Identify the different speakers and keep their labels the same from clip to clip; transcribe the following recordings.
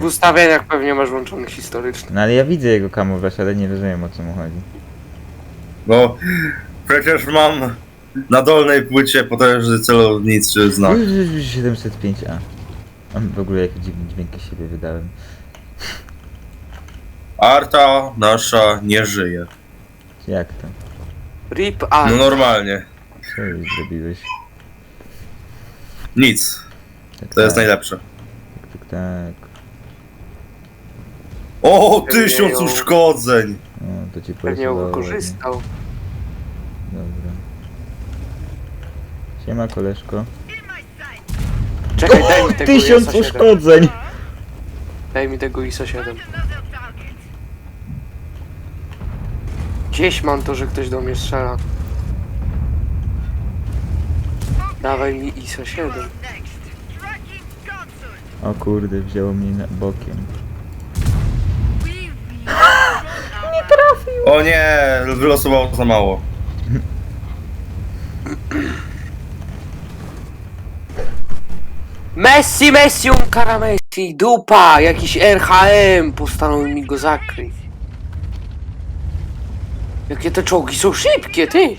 Speaker 1: W ustawieniach pewnie masz włączony historyczny.
Speaker 2: No ale ja widzę jego kamuflaż, ale nie rozumiem o co mu chodzi.
Speaker 3: No, przecież mam na dolnej płycie potężny celowniczy znak.
Speaker 2: 705A. Mam w ogóle jakie dziwne dźwięki z siebie wydałem.
Speaker 3: Arta nasza nie żyje.
Speaker 2: Jak to?
Speaker 1: RIP A.
Speaker 3: No normalnie.
Speaker 2: Co już zrobiłeś?
Speaker 3: Nic.
Speaker 2: Tak,
Speaker 3: To jest
Speaker 2: tak,
Speaker 3: najlepsze.
Speaker 2: tak, tak, tak.
Speaker 3: O, tysiąc uszkodzeń!
Speaker 2: O, to ci
Speaker 1: Pewnie ją
Speaker 2: ładnie.
Speaker 1: wykorzystał.
Speaker 2: Dobra. Siema koleżko.
Speaker 1: Czekaj, daj mi tego
Speaker 2: Tysiąc
Speaker 1: ISA 7.
Speaker 2: uszkodzeń!
Speaker 1: Daj mi tego ISO 7. Gdzieś mam to, że ktoś do mnie strzela. Dawaj mi ISO 7.
Speaker 2: O kurde, wzięło mnie na bokiem.
Speaker 3: O nie, wylosowało za mało.
Speaker 1: Messi, Messi, un cara Messi, dupa, jakiś RHM postanowił mi go zakryć. Jakie te czołgi są szybkie, ty!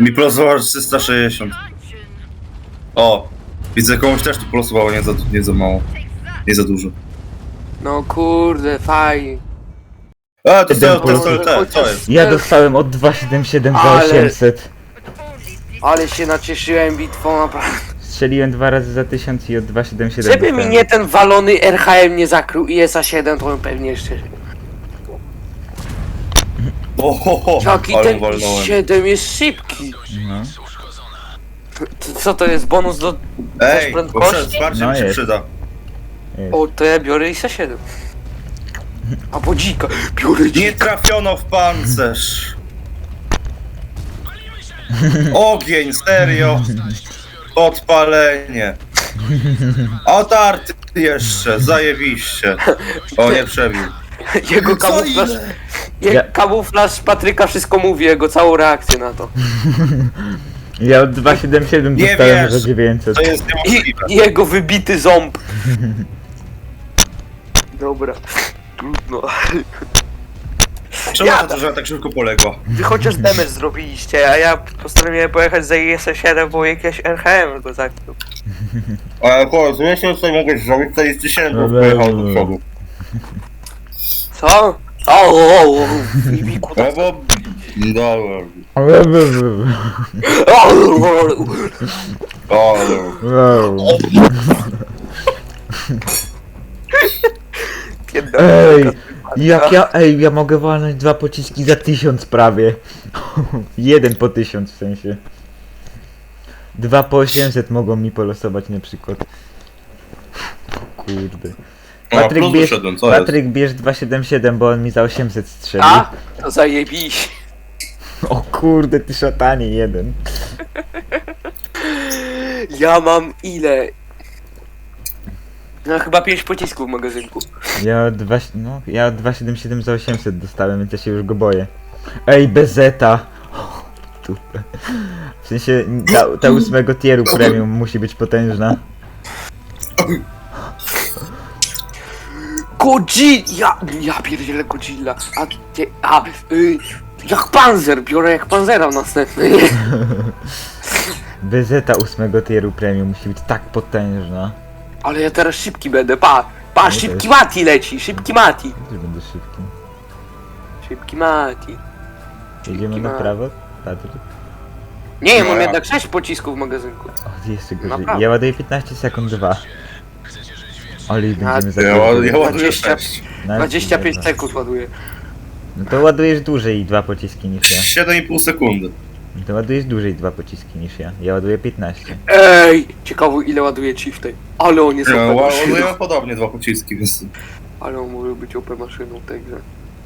Speaker 3: Mi polosowało 360. O, widzę komuś też tu polosowało nie za, nie za mało. Nie za dużo.
Speaker 1: No kurde, fajnie.
Speaker 3: A, to jest
Speaker 2: Jeden
Speaker 3: to, to, to,
Speaker 1: polosował.
Speaker 3: to, to jest.
Speaker 2: Ja dostałem od 277 za
Speaker 1: Ale-
Speaker 2: 800.
Speaker 1: Ale się nacieszyłem bitwą, naprawdę.
Speaker 2: Strzeliłem dwa razy za 1000 i od 277
Speaker 1: Żeby mi
Speaker 2: dostałem.
Speaker 1: nie ten walony RHM nie zakrył ISA 7, to bym pewnie jeszcze...
Speaker 3: O, ho, ho,
Speaker 1: Jaki
Speaker 3: ale
Speaker 1: ten
Speaker 3: walnąłem.
Speaker 1: 7 jest szybki.
Speaker 2: No.
Speaker 1: Co to jest, bonus do...
Speaker 3: Ej, bo
Speaker 1: prędkości?
Speaker 3: wsparcie
Speaker 2: No
Speaker 3: mi się
Speaker 2: jest.
Speaker 3: przyda.
Speaker 1: O, to ja biorę ISA 7. Albo dzika, biorę
Speaker 3: Nie
Speaker 1: dzika.
Speaker 3: trafiono w pancerz. Ogień, serio. Odpalenie. Otarty jeszcze, zajebiście. O, nie przebił.
Speaker 1: Jego kamuflaż...
Speaker 2: Ja-
Speaker 1: Jak kamuflaż Patryka wszystko mówi, jego całą reakcję na to.
Speaker 2: Ja od 277
Speaker 3: Nie
Speaker 2: dostałem
Speaker 3: wiesz.
Speaker 2: za 900.
Speaker 3: To jest
Speaker 1: I,
Speaker 3: niemożliwe.
Speaker 1: I jego wybity ząb. Dobra. Trudno.
Speaker 3: Czemu
Speaker 1: Ja-
Speaker 3: ta drużyna tak szybko poległa?
Speaker 1: Wy chociaż damage zrobiliście, a ja postanowiłem pojechać za IS-7, bo jakieś RHM go zakrył.
Speaker 3: Ale chłopie, wiesz co mogłeś zrobić? 47
Speaker 2: No,
Speaker 3: pojechał
Speaker 2: no,
Speaker 3: do
Speaker 2: no.
Speaker 3: przodu.
Speaker 1: Co? O, o, o, Fibiku,
Speaker 3: No bo... Dobra.
Speaker 1: O, o, o.
Speaker 3: O,
Speaker 2: Wow.
Speaker 1: Pierdolę.
Speaker 2: Ej, jak ja, ej, ja mogę walnąć dwa pociski za 1000 prawie. Jeden po 1000 w sensie. Dwa po 800 mogą mi polosować na przykład. Kurde.
Speaker 3: A,
Speaker 2: Patryk
Speaker 3: plus
Speaker 2: bierz,
Speaker 3: wyszedłem, co?
Speaker 2: Patryk bierz 277, bo on mi za 800 strzelił.
Speaker 1: A, to zajebiś.
Speaker 2: O kurde, ty szatanie jeden.
Speaker 1: Ja mam ile? No chyba 5 pocisków w magazynku.
Speaker 2: Ja od, dwa, no, ja od 277 za 800 dostałem, więc ja się już go boję. Ej, bezeta! O, dupę. W sensie ta, ta ósmego tieru premium musi być potężna.
Speaker 1: Godzilla! Ja pierdzielę Godzilla. A ty, a, y, jak panzer, biorę jak panzera następny.
Speaker 2: Bezeta ósmego tieru premium musi być tak potężna.
Speaker 1: Ale ja teraz szybki będę, pa! Pa,
Speaker 2: No
Speaker 1: szybki. Mati leci, szybki Mati.
Speaker 2: Też będę szybki.
Speaker 1: Szybki Mati.
Speaker 2: Jedziemy na
Speaker 1: ma-
Speaker 2: prawo? Patryk?
Speaker 1: Nie, mam jednak 6 pocisków w magazynku.
Speaker 2: O, jeszcze gorzej.
Speaker 1: Naprawdę.
Speaker 2: Ja ładuję 15 sekund 2. Ale i będziemy za
Speaker 3: Ja, ład- ja ładuję
Speaker 1: 20.
Speaker 3: 6.
Speaker 1: 25 sekund ładuję.
Speaker 2: No to ładujesz dłużej dwa pociski niż ja.
Speaker 3: 7,5 sekundy.
Speaker 2: No to ładujesz dłużej dwa pociski niż ja. Ja ładuję 15.
Speaker 1: Ej! Ciekawo ile ładuje Chieftain. Ale on jest OP
Speaker 3: ładuję
Speaker 1: maszyną.
Speaker 3: podobnie dwa pociski, więc...
Speaker 1: Ale on może być OP maszyną w tej grze.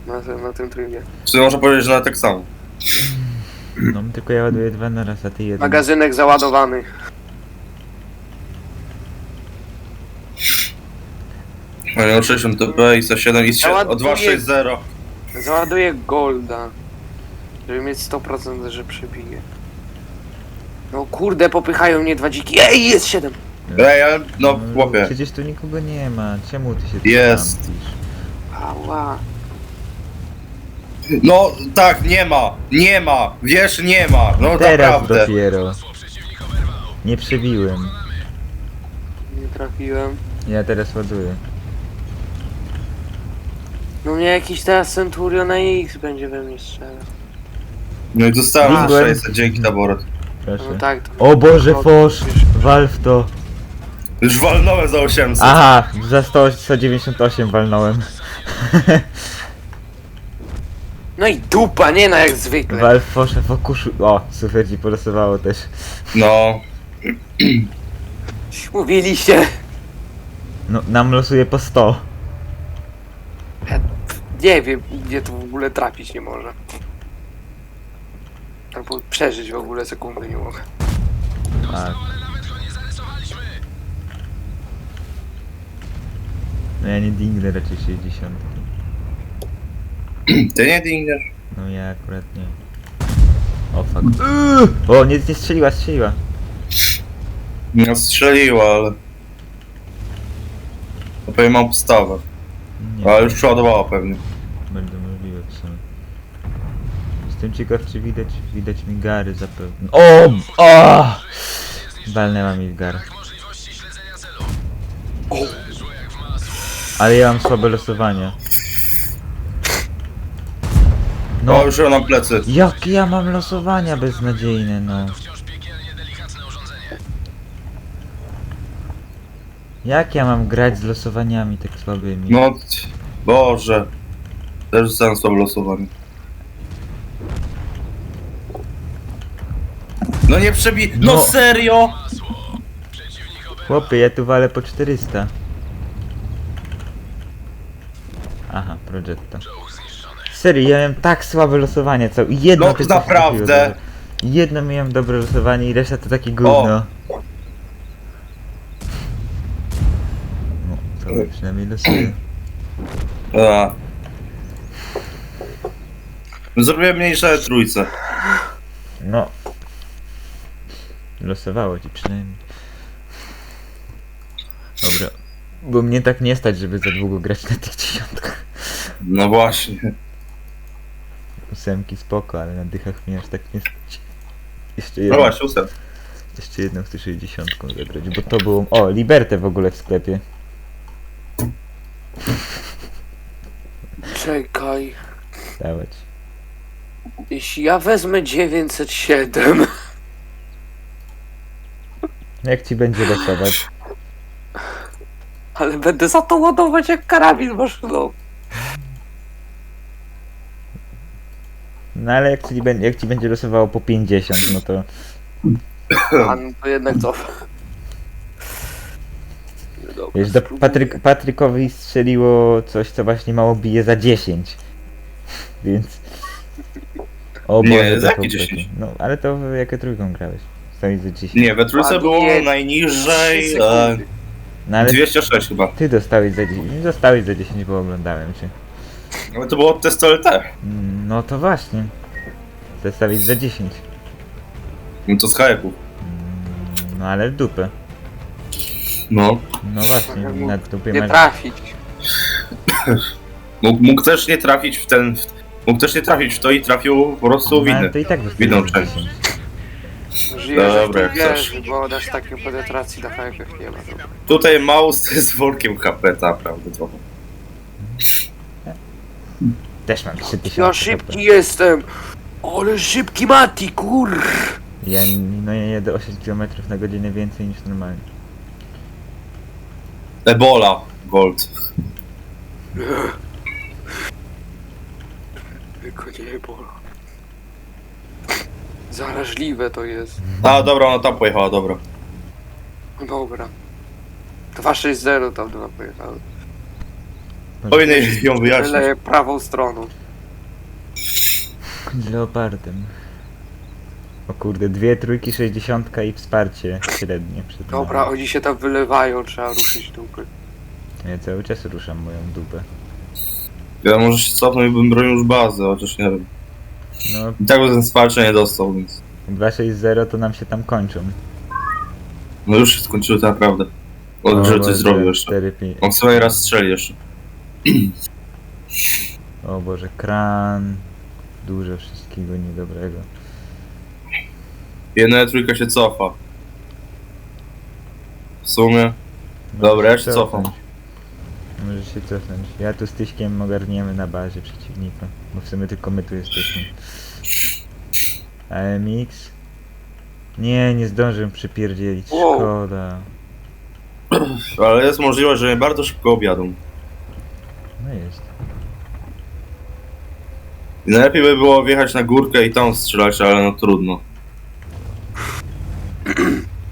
Speaker 1: Na, na tym trybie.
Speaker 3: Sumie można powiedzieć, że nawet tak samo.
Speaker 2: No tylko ja ładuję dwa na raz, a ty jeden.
Speaker 1: Magazynek załadowany.
Speaker 3: Ale no 60 TP i za 7 i
Speaker 1: Ja
Speaker 3: o
Speaker 1: ładuję-
Speaker 3: 260.
Speaker 1: Załaduję Golda. Żeby mieć 100% że przebije. No kurde, popychają mnie dwa dziki. Ej, jest 7!
Speaker 3: Ej, ale no chłopie.
Speaker 2: Przecież tu nikogo nie ma. Czemu ty się tu
Speaker 3: Jest.
Speaker 1: Ała.
Speaker 3: No tak, nie ma, nie ma, wiesz, nie ma, no
Speaker 2: Teraz
Speaker 3: naprawdę.
Speaker 2: dopiero. Nie przebiłem.
Speaker 1: Nie trafiłem.
Speaker 2: Ja teraz ładuję.
Speaker 1: No mnie jakiś teraz Centurion na X będzie we mnie strzelał.
Speaker 3: No i dostałem za
Speaker 2: Byłem.
Speaker 3: 600, dzięki.
Speaker 2: Proszę.
Speaker 1: No tak. To...
Speaker 2: O Boże, Fosz! Walw to.
Speaker 3: Już walnąłem za 800.
Speaker 2: Aha, za 100, 198 walnąłem.
Speaker 1: No i dupa, nie no jak zwykle.
Speaker 2: Walw Fosza fokuszu. O, super ci polosowało też.
Speaker 3: No,
Speaker 1: Mówiliście.
Speaker 2: No, nam losuje po 100.
Speaker 1: Nie wiem, gdzie to w ogóle trafić nie może. Albo przeżyć w ogóle sekundy nie mogę.
Speaker 2: Tak. No ja nie dingnę raczej 60.
Speaker 3: ty nie dingniesz.
Speaker 2: No ja akurat nie. O fuck. O, nie, nie strzeliła, strzeliła.
Speaker 3: No strzeliła, ale... To pewnie mam postawę.
Speaker 2: Nie,
Speaker 3: Ale już przeładowała pewnie.
Speaker 2: będą możliwe w sumie. Jestem ciekaw, czy widać, widać mi gary zapewne. O! O! Walnęła mi w gar. Ale ja mam słabe losowanie.
Speaker 3: No, już mam plecy.
Speaker 2: jakie ja mam losowania beznadziejne, no. Jak ja mam grać z losowaniami tak słabymi?
Speaker 3: No, Boże. Też zostałem słabe losowanie. No nie przebi... No,
Speaker 2: No.
Speaker 3: serio?
Speaker 2: Chłopie, ja tu walę po 400. Aha, Progetto. Serio, ja miałem tak słabe losowanie, co jedno
Speaker 3: No,
Speaker 2: tylko
Speaker 3: naprawdę.
Speaker 2: trafiło. Jedno miałem dobre losowanie i reszta to takie gówno. No, to przynajmniej losuję.
Speaker 3: A. Zrobiłem mniejsze trójce.
Speaker 2: No. Losowało ci przynajmniej. Dobra. Bo mnie tak nie stać, żeby za długo grać na tych dziesiątkach.
Speaker 3: No właśnie.
Speaker 2: Ósemki spoko, ale na dychach mnie aż tak nie stać. Jeszcze
Speaker 3: No
Speaker 2: jedną,
Speaker 3: właśnie, ósem.
Speaker 2: jeszcze jedną chcę 60 zagrać, bo to było... O, Libertę w ogóle w sklepie.
Speaker 1: Czekaj.
Speaker 2: Dawać.
Speaker 1: Jeśli ja wezmę 907,
Speaker 2: Jak ci będzie losować?
Speaker 1: ale będę za to ładować jak karabin maszyną.
Speaker 2: No ale jak ci, będzie, jak ci będzie losowało po 50, no to...
Speaker 1: A no to jednak cofam. Dobra,
Speaker 2: Wiesz, do
Speaker 1: spróbuję.
Speaker 2: Patryk, Patrykowi strzeliło coś, co właśnie mało bije za 10. Więc... O
Speaker 3: Nie,
Speaker 2: Boże,
Speaker 3: za jakie
Speaker 2: bekę.
Speaker 3: 10?
Speaker 2: No, ale to w jakie trójką grałeś? Za 10.
Speaker 3: Nie, we trójce było najniżej e,
Speaker 1: sekundy.
Speaker 2: No ale
Speaker 3: 206 chyba.
Speaker 2: ty dostałeś za 10. Nie dostałeś za 10, bo oglądałem cię.
Speaker 3: Ale to było od testu LT.
Speaker 2: Mm, No to właśnie. Zostawić za 10.
Speaker 3: No to z.
Speaker 2: Mm, No ale w dupę.
Speaker 3: No.
Speaker 2: No właśnie,
Speaker 1: Mógł
Speaker 2: na dupie
Speaker 1: Nie
Speaker 2: masz...
Speaker 1: trafić.
Speaker 3: Mógł, mógł też nie trafić w ten... W, mógł też nie trafić w to i trafił po prostu
Speaker 2: No,
Speaker 3: w
Speaker 2: ale
Speaker 3: inny.
Speaker 2: to i tak
Speaker 3: Winą
Speaker 2: dostałeś za
Speaker 3: część.
Speaker 1: Żyjesz
Speaker 2: 10.
Speaker 1: Dobra,
Speaker 3: Dobra,
Speaker 1: jak
Speaker 3: chcesz.
Speaker 1: bo od aż takiej penetracji na hypech nie ma. Dobra.
Speaker 3: Tutaj to jest workiem HP, naprawdę trochę.
Speaker 2: Też mam 3000
Speaker 1: Ja
Speaker 2: HP.
Speaker 1: szybki jestem! Ale szybki Mati, kur!
Speaker 2: Ja, no ja jedę 8 km na godzinę więcej niż normalnie.
Speaker 3: Ebola Gold.
Speaker 1: Tylko nie bola. Zaraźliwe to jest.
Speaker 3: A dobra, ona tam pojechała, dobra.
Speaker 1: Dobra. 260 tam do pojechały.
Speaker 3: Powinieneś ją wyjaśnić.
Speaker 1: Tyle prawą stroną.
Speaker 2: Leopardem. O kurde, dwie trójki, 60 i wsparcie średnie przed nami.
Speaker 1: Dobra, oni się tam wylewają, trzeba ruszyć dupy.
Speaker 2: Ja cały czas ruszam moją dupę.
Speaker 3: Ja może się cofnął i bym bronił już bazę, chociaż nie wiem.
Speaker 2: No,
Speaker 3: I tak bym ten wsparcie nie dostał, więc...
Speaker 2: 260 to nam się tam kończą.
Speaker 3: No już się skończyło to naprawdę.
Speaker 2: O
Speaker 3: że coś zrobił jeszcze.
Speaker 2: 4, 5.
Speaker 3: On sobie raz strzeli jeszcze.
Speaker 2: O Boże, kran. Dużo wszystkiego niedobrego.
Speaker 3: Jedna trójka się cofa. W sumie. Dobra, ja
Speaker 2: się
Speaker 3: się cofam.
Speaker 2: Może się cofnąć. Ja tu z Tyśkiem ogarniemy na bazie przeciwnika. Bo w sumie tylko my tu jesteśmy. AMX? Nie, nie zdążę przypierdzielić.
Speaker 1: Wow.
Speaker 3: Ale jest możliwe, że bardzo szybko objadą.
Speaker 2: No jest.
Speaker 3: Najlepiej by było wjechać na górkę i tam strzelać, ale no trudno.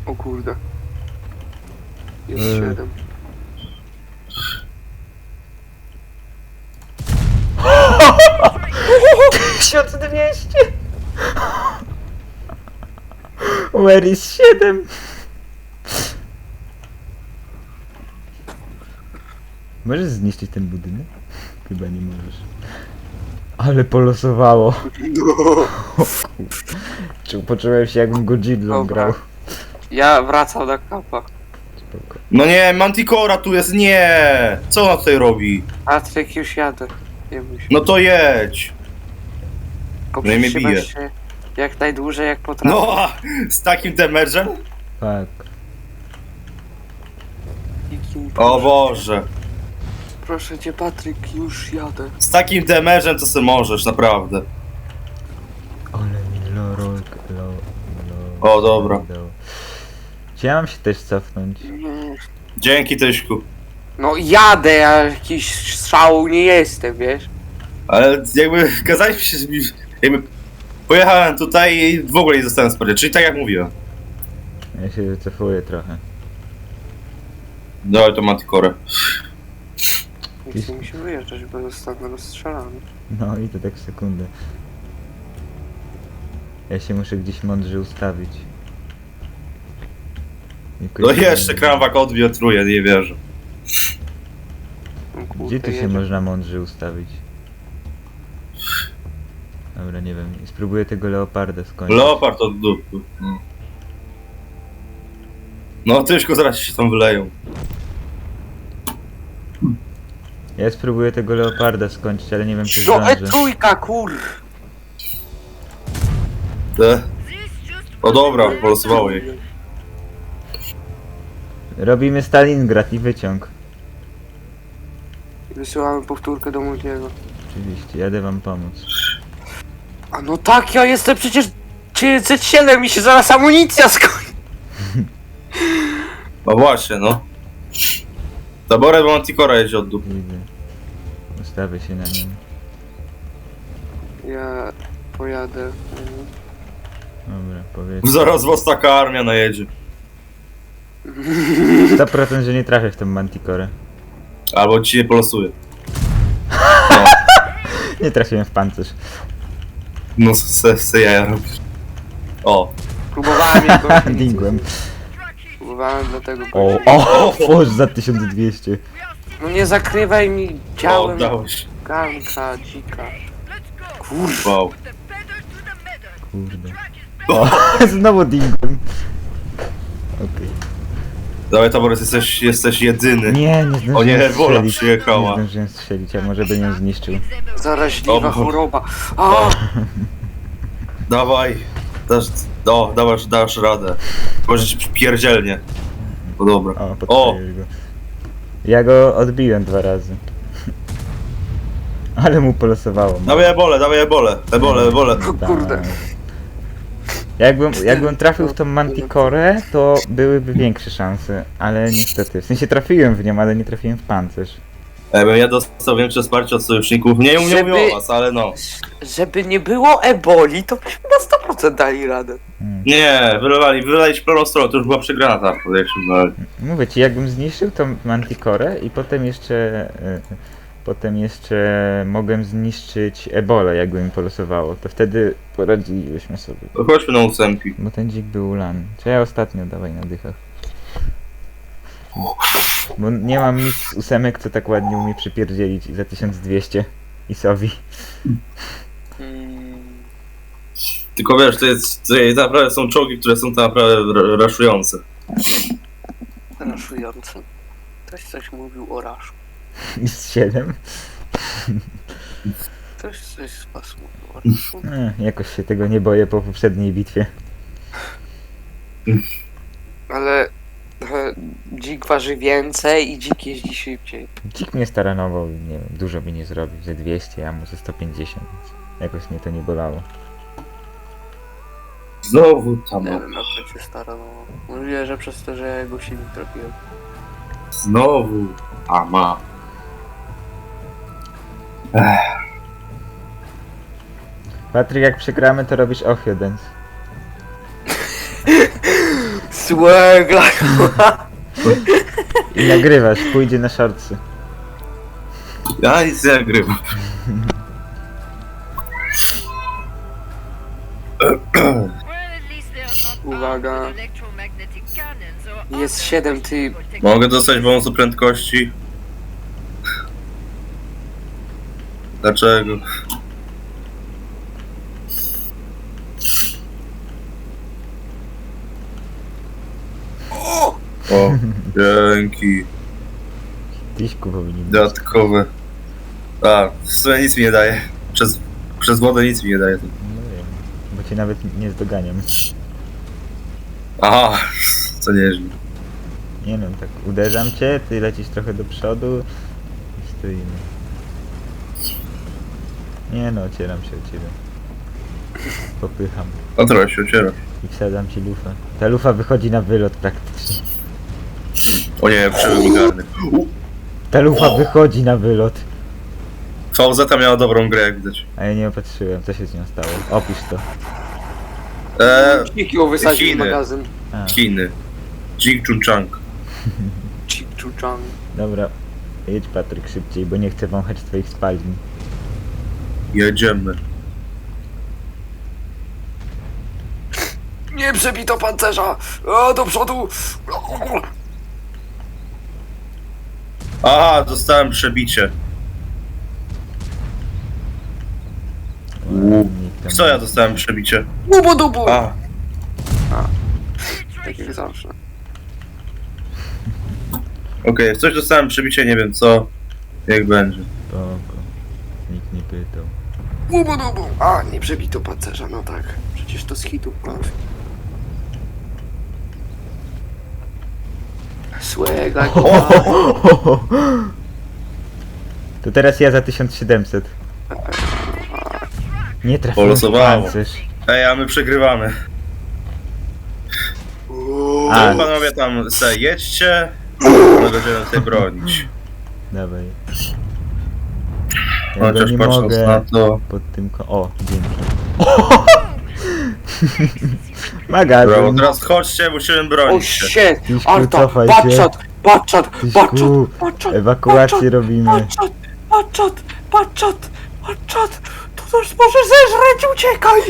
Speaker 1: O kurde.
Speaker 2: E.
Speaker 1: Jest
Speaker 2: siedem. 1200. Where is 7? Możesz zniszczyć ten budynek? Chyba nie możesz. Ale polosowało. Czy poczułem się jakbym Godzilla grał.
Speaker 1: Ja wracam do kapa.
Speaker 2: Spoko.
Speaker 3: No nie, Manticora tu jest, nie! Co ona tutaj robi?
Speaker 1: A już jadę. Nie.
Speaker 3: No to jedź!
Speaker 1: Tylko
Speaker 3: no i mnie bije.
Speaker 1: się jak najdłużej jak potrafię.
Speaker 3: No, a z takim?
Speaker 2: Fuck.
Speaker 1: Kliknij,
Speaker 3: O. Boże.
Speaker 1: Proszę cię, Patryk, już jadę.
Speaker 3: Z takim damage'em to se możesz, naprawdę.
Speaker 2: Ale mi lorol... Lo, lo,
Speaker 3: O, dobra.
Speaker 2: dał. Czy ja mam się też cofnąć?
Speaker 1: Nie.
Speaker 3: Dzięki Tyśku.
Speaker 1: No jadę, ja jakiś strzału nie jestem, wiesz?
Speaker 3: Ale jakby kazaliśmy się... Jakby pojechałem tutaj i w ogóle nie zostałem spodziewał. Czyli tak jak mówiłem.
Speaker 2: Ja się wycofuję trochę.
Speaker 3: Dawaj to Manticore.
Speaker 1: Nie chcę mi się wyjeżdżać, bo zostanę rozstrzelany.
Speaker 2: No i to tak w sekundę. Ja się muszę gdzieś mądrze ustawić. Jakoś
Speaker 3: No jeszcze krawak odbił truje, nie wierzę.
Speaker 1: No
Speaker 2: Gdzie tu się
Speaker 1: jedzie.
Speaker 2: można mądrze ustawić? Dobra, nie wiem. Spróbuję tego leoparda skończyć.
Speaker 3: Leopard od dupy. No. No Tyśku zaraz się tam wyleją.
Speaker 2: Ja spróbuję tego leoparda skończyć, ale nie wiem czy
Speaker 1: No e
Speaker 2: zdążę.
Speaker 1: trójka, kur...
Speaker 3: Te. O dobra, polosowało jej.
Speaker 2: Robimy Stalingrad i wyciąg.
Speaker 1: Wysyłamy powtórkę do Multiego.
Speaker 2: Oczywiście, jadę wam pomóc.
Speaker 1: A no tak, ja jestem przecież 907 mi się zaraz amunicja skończy.
Speaker 3: No właśnie, no. Taborę bo Manticora jeździ od dupy.
Speaker 2: Widzę. Ustawię się na nim.
Speaker 1: Ja pojadę.
Speaker 2: Dobra, powiedz.
Speaker 3: Zaraz was taka armia najedzie.
Speaker 2: 100% że nie trafię w tą mantikorę.
Speaker 3: Albo ci nie polosuje.
Speaker 2: Nie trafiłem w pancerz.
Speaker 3: No se, se jaja robisz. O.
Speaker 1: Próbowałem jego.
Speaker 2: Dingłem.
Speaker 1: Próbowałem dlatego.
Speaker 2: O, o, Boże, za 1200.
Speaker 1: No nie zakrywaj mi
Speaker 3: O,
Speaker 1: ciałem
Speaker 3: oddałeś.
Speaker 1: ganka dzika. Kurwa.
Speaker 3: Wow.
Speaker 2: Kurde. O, znowu dingłem. Okej.
Speaker 3: Dawaj Taborec, jesteś, jesteś jedyny.
Speaker 2: Nie, nie zdążyłem
Speaker 3: O nie, wola
Speaker 2: strzelić.
Speaker 3: przyjechała.
Speaker 2: Nie zdążyłem strzelić, a może by ją zniszczył.
Speaker 1: Zaraźliwa
Speaker 3: O, bo-
Speaker 1: choroba. A!
Speaker 3: Dawaj. Dasz, o, dasz, dasz radę. Może ci pierdzielnie. No dobra.
Speaker 2: O,
Speaker 3: O,
Speaker 2: podpaliłeś go. Ja go odbiłem dwa razy. Ale mu polosowało.
Speaker 3: dawaj ebole, dawaj ebole. Ebole, ebole.
Speaker 1: O kurde.
Speaker 2: Jakbym, jakbym trafił w tą mantikorę, to byłyby większe szanse, ale niestety. W sensie trafiłem w nią, ale nie trafiłem w pancerz.
Speaker 3: Jakbym ja dostał większe wsparcie od sojuszników. Nie, nie
Speaker 1: Żeby-
Speaker 3: o was, ale no.
Speaker 1: Żeby nie było eboli, to byśmy na 100% dali radę.
Speaker 2: Hmm.
Speaker 3: Nie, wylewali, wylewali w prawą stronę, to już była przegrana ta, jak się znaleźli.
Speaker 2: Mówię ci, jakbym zniszczył tą mantikorę i potem jeszcze... e, Potem jeszcze mogłem zniszczyć ebolę, jakby mi polosowało, to wtedy poradzilibyśmy sobie.
Speaker 3: To chodźmy na ósemki.
Speaker 2: Bo ten dzik był ulany. Czy ja ostatnio dawaj na dychach. Bo nie mam nic z ósemek, co tak ładnie umie przypierdzielić za 1200 Isowi.
Speaker 1: Mm,
Speaker 3: Tylko wiesz, to jest, to jest naprawdę są czołgi, które są tam naprawdę ra- raszujące.
Speaker 1: Raszujący. Ktoś coś mówił o raszu.
Speaker 2: Jest 7.
Speaker 1: Ktoś coś z o raszu.
Speaker 2: E, jakoś się tego nie boję po poprzedniej bitwie.
Speaker 1: Ale e, dzik waży więcej i dzik jeździ szybciej.
Speaker 2: Dzik mnie staranował, nie wiem, dużo by nie zrobił, ze 200, a może 150, więc jakoś mnie to nie bolało.
Speaker 3: Znowu tam.
Speaker 1: Nie wiem jak to cię staranował. Możliwe, że przez to, że ja go silnik trafiłem.
Speaker 3: Znowu. A ma.
Speaker 2: Patryk, jak przegramy, to robisz Ochio Dance.
Speaker 1: Słegla!
Speaker 2: I nagrywasz, pójdzie na shortsy.
Speaker 3: Ja nic nie nagrywam.
Speaker 1: Uwaga. Jest siedem typ.
Speaker 3: Mogę dostać bonus prędkości? Dlaczego? O, dzięki.
Speaker 2: Tyśku powinien być.
Speaker 3: Dodatkowe. A, w sumie nic mi nie daje. Przez, przez wodę nic mi nie daje.
Speaker 2: No wiem, bo cię nawet nie zdoganiam.
Speaker 3: Aha, co nieźle.
Speaker 2: Nie no, tak uderzam cię, ty lecisz trochę do przodu i stoimy. Nie no, ocieram się o ciebie. Popycham
Speaker 3: No trochę się ociera.
Speaker 2: i wsadzam ci lufę. Ta lufa wychodzi na wylot praktycznie.
Speaker 3: O nie, przebył.
Speaker 2: Ta lufa wychodzi na wylot.
Speaker 3: VZ miała dobrą grę, jak widać.
Speaker 2: A ja nie opatrzyłem, co się z nią stało. Opisz to.
Speaker 3: Eee,
Speaker 1: ją wysadził
Speaker 3: Chiny.
Speaker 1: magazyn.
Speaker 2: A,
Speaker 3: Chiny. Jing Chun Chang.
Speaker 1: Dzik czuczan.
Speaker 2: dobra. Jedź Patryk szybciej, bo nie chcę wąchać twoich spalin.
Speaker 3: Jedziemy.
Speaker 1: Nie przebito pancerza! O, do przodu!
Speaker 3: Aha, dostałem przebicie. W co ja dostałem przebicie?
Speaker 1: Bubu dubu!
Speaker 3: A,
Speaker 1: Tak jak zawsze.
Speaker 3: okej, w coś dostałem przebicie, nie wiem co. Jak będzie.
Speaker 2: Spoko. Pytał.
Speaker 1: Bubu dubu! A, nie przebito pancerza, no tak. Przecież to z hitów prawie. Słega,
Speaker 2: To teraz ja za 1700. Nie trafiłem w
Speaker 3: Polosowało.
Speaker 2: pancerz.
Speaker 3: Ej, a my przegrywamy.
Speaker 2: A.
Speaker 3: Panowie tam se jedźcie, my będziemy tutaj bronić.
Speaker 2: Dawaj. Ja go
Speaker 3: Chociaż
Speaker 2: nie
Speaker 3: patrząc
Speaker 2: mogę
Speaker 3: na to...
Speaker 2: pod tym ko... O, dzięki.
Speaker 3: Brawo,
Speaker 2: Magazyn.
Speaker 3: teraz chodźcie, musimy
Speaker 1: O
Speaker 3: bronić się.
Speaker 1: shit!
Speaker 2: Tiśku,
Speaker 1: Arta!
Speaker 2: cofaj się.
Speaker 1: Patrzat! Patrzat! Patrzat!
Speaker 2: Tyśku,
Speaker 1: Patrzat!
Speaker 2: ewakuację robimy.
Speaker 1: Patrzat! Patrzat! Patrzat! Patrzat! To też może zeżreć, uciekaj!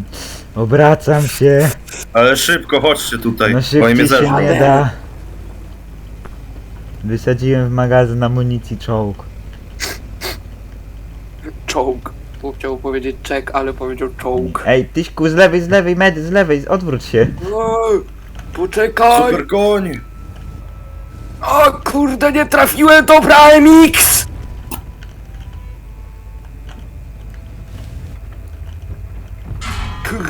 Speaker 2: Obracam się.
Speaker 3: Ale szybko, chodźcie tutaj,
Speaker 2: No
Speaker 3: oni
Speaker 2: szybciej
Speaker 3: mnie
Speaker 2: się
Speaker 3: zeżrą.
Speaker 2: nie da. Wysadziłem w magazyn amunicji czołg.
Speaker 1: Czołg. Tu chciał powiedzieć czek, ale powiedział czołg.
Speaker 2: Ej, Tyśku, z lewej, z lewej, medy, z lewej, odwróć się.
Speaker 1: Ej, Poczekaj!
Speaker 3: Super koń!
Speaker 1: O kurde, nie trafiłem, dobra MX! Kur...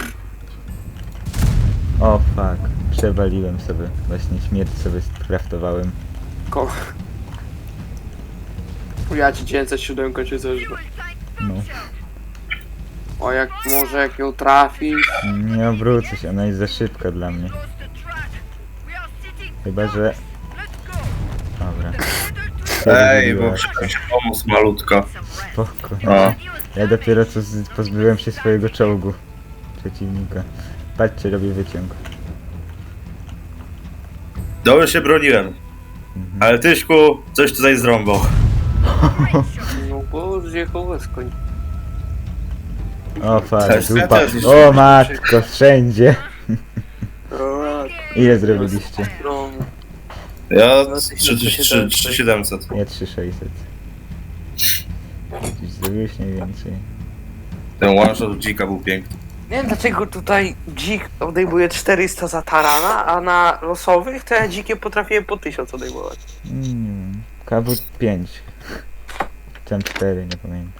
Speaker 2: O fuck, przewaliłem sobie. Właśnie śmierć sobie skraftowałem.
Speaker 1: Ko... Ja ci 907 cię zeżrę.
Speaker 2: No,
Speaker 1: O jak może jak ją trafisz?
Speaker 2: nie obrócę się, ona jest za szybka dla mnie. Chyba, że... Dobra.
Speaker 3: Ej, bo się pomóc malutka.
Speaker 2: Spoko.
Speaker 3: A.
Speaker 2: Ja dopiero co z- pozbyłem się swojego czołgu przeciwnika. Patrzcie, robię wyciąg.
Speaker 3: Dobrze się broniłem.
Speaker 2: Mhm.
Speaker 3: Ale Tyśku, coś tutaj zrąbał.
Speaker 1: No bo zjechał z koń.
Speaker 2: O fuck,
Speaker 3: Też, ja
Speaker 2: dupa.
Speaker 3: też jeszcze
Speaker 2: O matko, wszędzie. Ile zrobiliście?
Speaker 3: Ja
Speaker 1: No,
Speaker 3: 3700.
Speaker 2: Ja 3600. Dziś zrobiłeś mniej więcej.
Speaker 3: Ten one shot dzika był piękny.
Speaker 1: Nie wiem dlaczego tutaj dzik odejmuje 400 za tarana, a na losowych to ja dzikie potrafiłem po 1000 odejmować.
Speaker 2: Mm, KW 5. Czy 4, nie pamiętam.